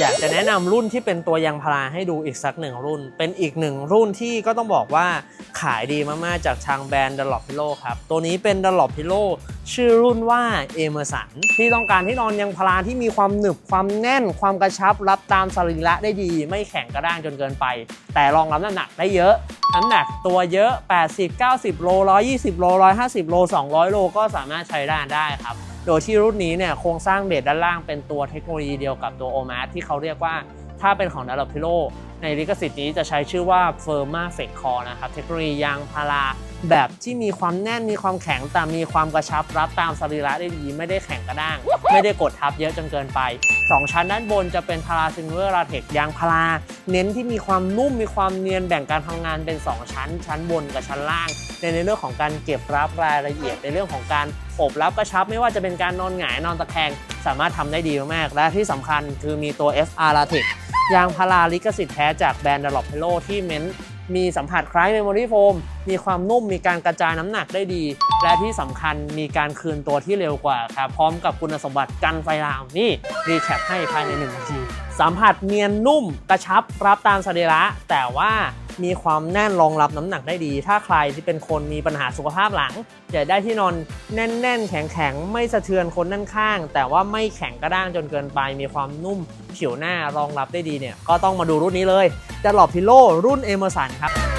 อยากจะแนะนำรุ่นที่เป็นตัวยางพาราให้ดูอีกสักหนึ่งรุ่น เป็นอีกหนึ่งรุ่นที่ก็ต้องบอกว่าขายดีมากๆจากทางแบรนด์ d ด l o p Pillow ครับ ตัวนี้เป็น d ด l o p Pillow ชื่อรุ่นว่า Emerson ที่ต้องการที่นอนยางพาราที่มีความหนึบความแน่น ความกระชับรับตามสรีระได้ดี ไม่แข็งกระด้างจนเกินไป แต่รองรับน้ำหนักได้เยอะน้ำหนักตัวเยอะ 80 90 โล 120 โล 150 โล 200 โลก็สามารถใช้ได้ได้ครับ โดยที่รุ่นนี้เนี่ยโครงสร้างเบสด้านล่างเป็นตัวเทคโนโลยีเดียวกับตัว o m a s ที่เขาเรียกว่าถ้าเป็นของ d a l o p i l o ในลิขสิทธิ์นี้จะใช้ชื่อว่า Firma f e c Core นะครับเทคโนโลยียางพาราแบบที่มีความแน่นมีความแข็งแต่มีความกระชับรับตามสรีระได้ดี ไม่ได้แข็งกระด้าง ไม่ได้กดทับเยอะจนเกินไป 2 ชั้นด้านบนจะเป็นพาราซิลเวอร์ลาเทกยางพาราเน้นที่มีความนุ่มมีความเนียนแบ่งการทำงานเป็น 2 ชั้น ชั้นบนกับชั้นล่างในในเรื่องของการเก็บรับรายละเอียดในเรื่องของการโอบรับกระชับ ไม่ว่าจะเป็นการนอนหงายนอนตะแคงสามารถทำได้ดีมากๆและที่สำคัญคือมีตัว FR Latex ยางพาราลิขสิทธิ์แท้จากแบรนด์ d ด l o p Hello ที่เม้นมีสัมผัสคล้ายเมมโมรี่โฟม มีความนุ่ม มีการกระจายน้ำหนักได้ดี และที่สำคัญมีการคืนตัวที่เร็วกว่าครับ พร้อมกับคุณสมบัติกันไฟลามนี่รีแคปให้ภายใน1นาที สัมผัสเนียนนุ่ม กระชับรับตามสรีระแต่ว่า มีความแน่นรองรับน้ำหนักได้ดี ถ้าใครที่เป็นคนมีปัญหาสุขภาพหลังจะได้ที่นอนแน่นๆ แข็งๆ ไม่สะเทือนคนด้านข้าง แต่ว่าไม่แข็งกระด้างจนเกินไป มีความนุ่มผิวหน้ารองรับได้ดีเนี่ยก็ต้องมาดูรุ่นนี้เลยจะหลอบพิโลรุ่นเอเมอร์สันครับ